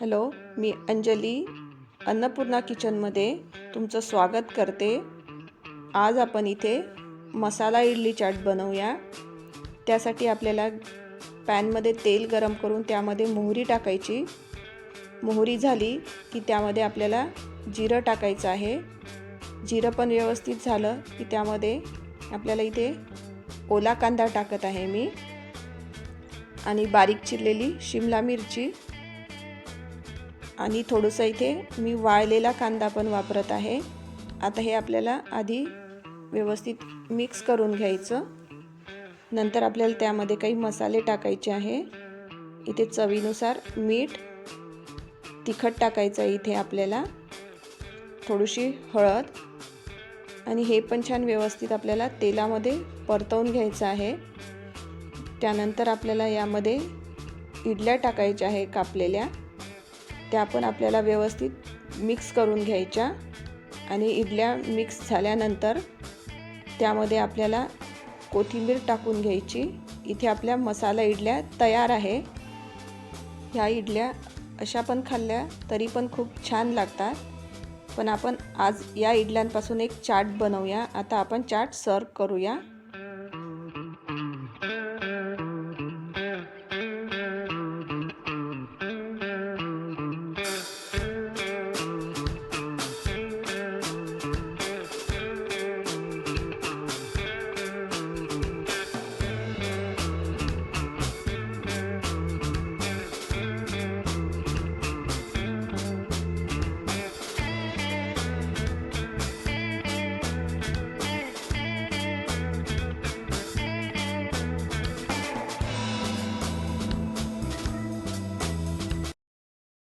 Hello मी अंजली अन्नपूर्णा किचनमध्ये तुमचं स्वागत करते. आज आपण इथे मसाला इडली चाट बनवूया. त्यासाठी आपल्याला पॅनमध्ये तेल गरम करून त्यामध्ये मोहरी टाकायची. मोहरी झाली की त्यामध्ये आपल्याला जिरं टाकायचं आहे. जिरं पण व्यवस्थित झालं की त्यामध्ये आपल्याला इथे ओला कांदा टाकत आहे मी. आणि बारीक चिरलेली शिमला मिरची. आणि थोडंसं इथे मी वाळलेला कांदा पण वापरत आहे. आता हे आपल्याला आधी व्यवस्थित मिक्स करून घ्यायचं. नंतर आपल्याला त्यामध्ये काही मसाले टाकायचे आहे. इथे चवीनुसार मीठ तिखट टाकायचं आहे इथे आपल्याला. थोडीशी हळद. आणि हे पण छान व्यवस्थित आपल्याला तेलामध्ये परतवून घ्यायचं आहे. त्यानंतर आपल्याला यामध्ये इडल्या टाकायच्या आहे कापलेल्या. त्या पण आपल्याला व्यवस्थित मिक्स करून घ्यायच्या. आणि इडल्या मिक्स झाल्यानंतर त्यामध्ये आपल्याला कोथिंबीर टाकून घ्यायची. इथे आपल्या मसाला इडल्या तयार आहे. ह्या इडल्या अशा पण खाल्ल्या तरी पण खूप छान लागतात. पण आपण आज या इडल्यांपासून एक चाट बनवूया. आता आपण चाट सर्व करूया.